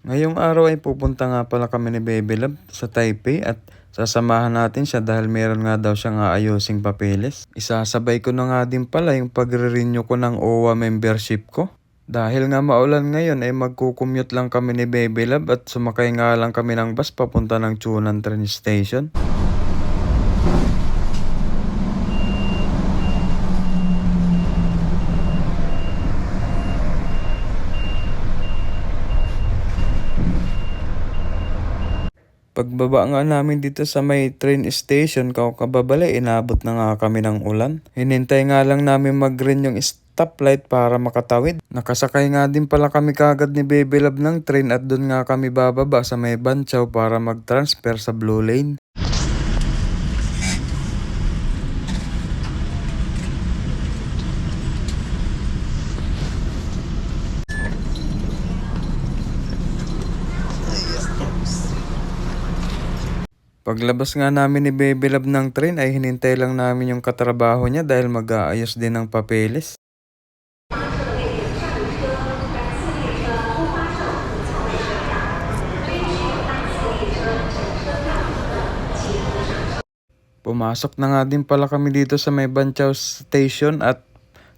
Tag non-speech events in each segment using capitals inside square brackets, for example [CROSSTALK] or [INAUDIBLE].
Ngayong araw ay pupunta nga pala kami ni Baby Love sa Taipei at sasamahan natin siya dahil meron nga daw siyang aayusing papeles. Isasabay ko na nga din pala yung pagre-renew ko ng OWA membership ko. Dahil nga maulan ngayon ay magkukumute lang kami ni Baby Love at sumakay nga lang kami ng bus papunta ng Chunan train station. Pagbaba nga namin dito sa may train station, kababala, inabot na nga kami ng ulan. Hinintay nga lang namin mag-green yung stoplight para makatawid. Nakasakay nga din pala kami kagad ni Baby Love ng train at doon nga kami bababa sa may Banchaw para mag-transfer sa Blue Lane. Paglabas nga namin ni Baby Love ng train ay hinintay lang namin yung katrabaho niya dahil mag-aayos din ng papeles. Pumasok na nga din pala kami dito sa may Banchaw Station at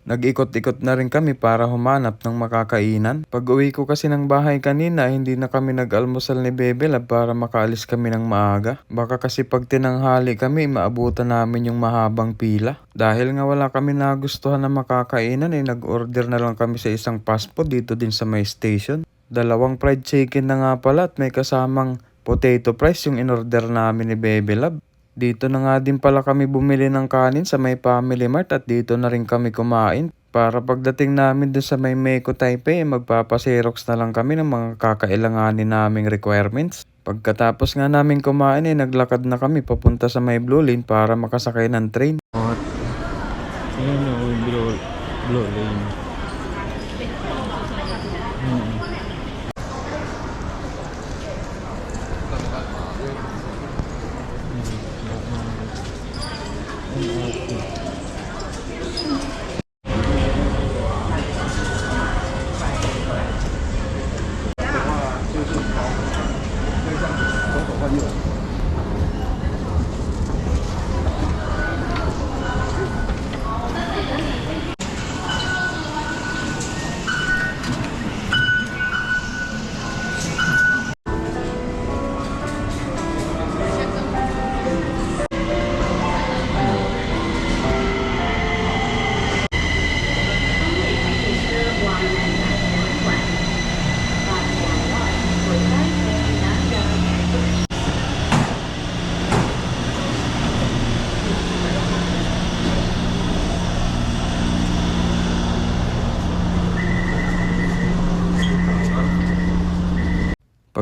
nag-ikot-ikot na rin kami para humanap ng makakainan. Pag uwi ko kasi ng bahay kanina, hindi na kami nag-almusal ni Bebe Lab para makaalis kami ng maaga. Baka kasi pag tinanghali kami, maabutan namin yung mahabang pila. Dahil nga wala kami nagustuhan na makakainan, eh, nag-order na lang kami sa isang fast food dito din sa may station. Dalawang fried chicken na nga pala at may kasamang potato fries yung in-order namin ni Bebe Lab. Dito na nga din pala kami bumili ng kanin sa may Family Mart at dito na rin kami kumain. Para pagdating namin doon sa may Meiko Taipei, magpapaserox na lang kami ng mga kakailanganin naming requirements. Pagkatapos nga namin kumain eh, naglakad na kami papunta sa may Blue Lane para makasakay ng train. Ayan o, blue, blue lane.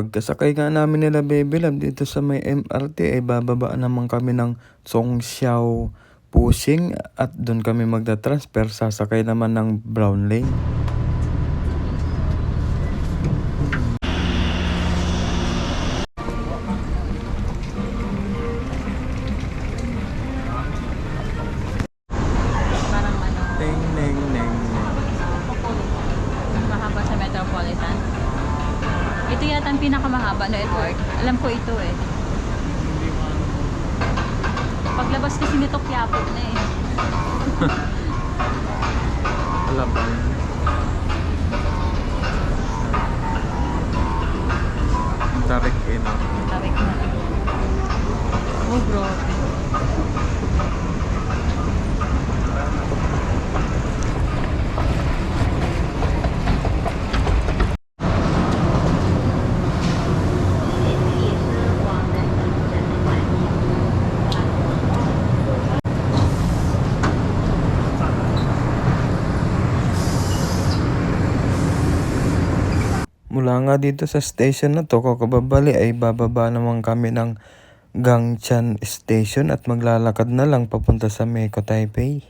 Pagkasakay nga namin nila Baby Love dito sa may MRT ay bababa naman kami ng Songxiao Pushing at doon kami magta-transfer sasakay naman ng Brown Lane. Ito yata ang pinakamahaba na airport. Alam ko ito eh. Paglabas kasi nito Quiapo na eh. [LAUGHS] Wala ba? Tarik eh no. Tarik na. Oh bro. Mula nga dito sa station na to, kakababali ay bababa naman kami ng Gangchan Station at maglalakad na lang papunta sa Meiko Taipei.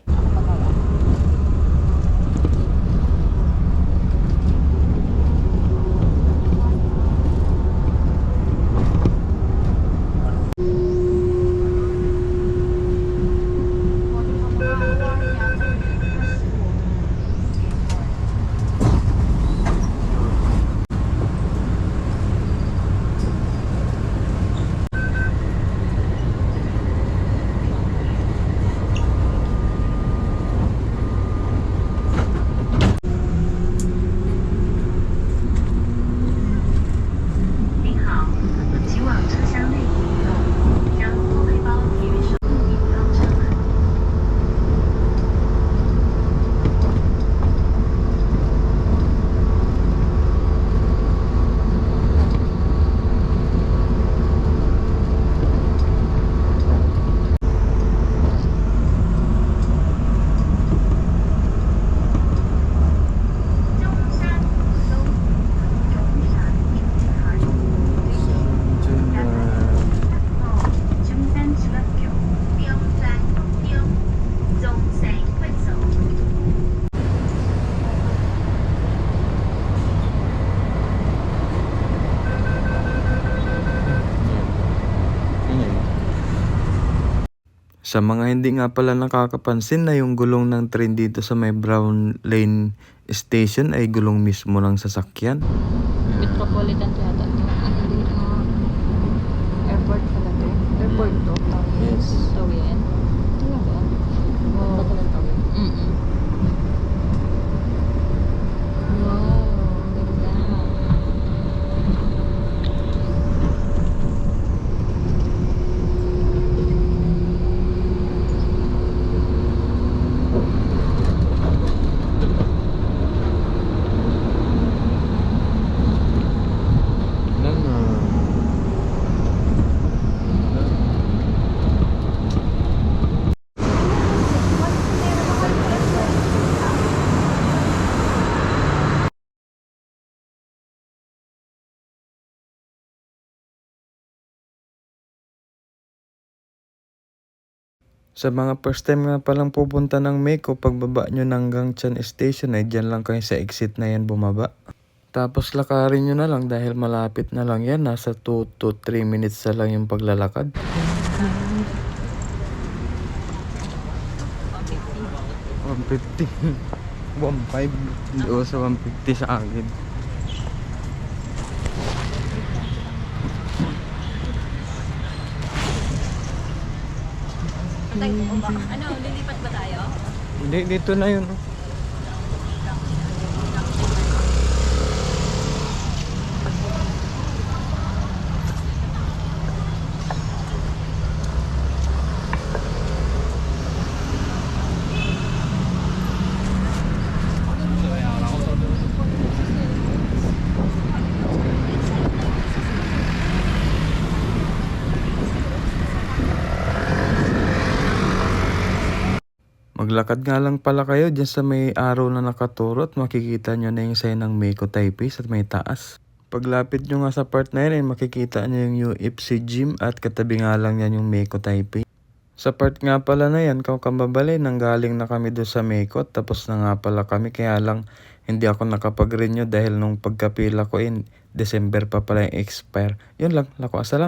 Sa mga hindi nga pala nakakapansin na yung gulong ng train dito sa may Brown Lane Station ay gulong mismo ng sasakyan. Metropolitan yata to. Hindi na. Airport pala to. Airport to. Yes. Tawin. Talaga? Wow. Baka lang tawin. Mm-mm. Wow. Ganda. Wala na. Sa mga first time nga palang pupunta ng Meko, pagbaba nyo ng Gangchan Station ay dyan lang kayo sa exit na yan bumaba. Tapos lakarin nyo na lang dahil malapit na lang yan. Nasa 2 to 3 minutes na lang yung paglalakad. 150. 1.5. Oo, sa 150 sa akin. Ano, lilipat ba tayo? Hindi, dito na yun. oh. Maglakad nga lang pala kayo dyan sa may araw na nakaturo at makikita nyo na yung sign ng Meko Taipei sa may taas. Paglapit nyo nga sa part na yun ay makikita nyo yung UFC gym at katabi nga lang yan yung Meko Taipei. Sa part nga pala na yan, kung kamabali, nanggaling na kami doon sa Meko tapos na nga pala kami kaya lang hindi ako nakapag-renew dahil nung pagkapila ko in December pa pala yung expire. Yun lang, lako asalamat.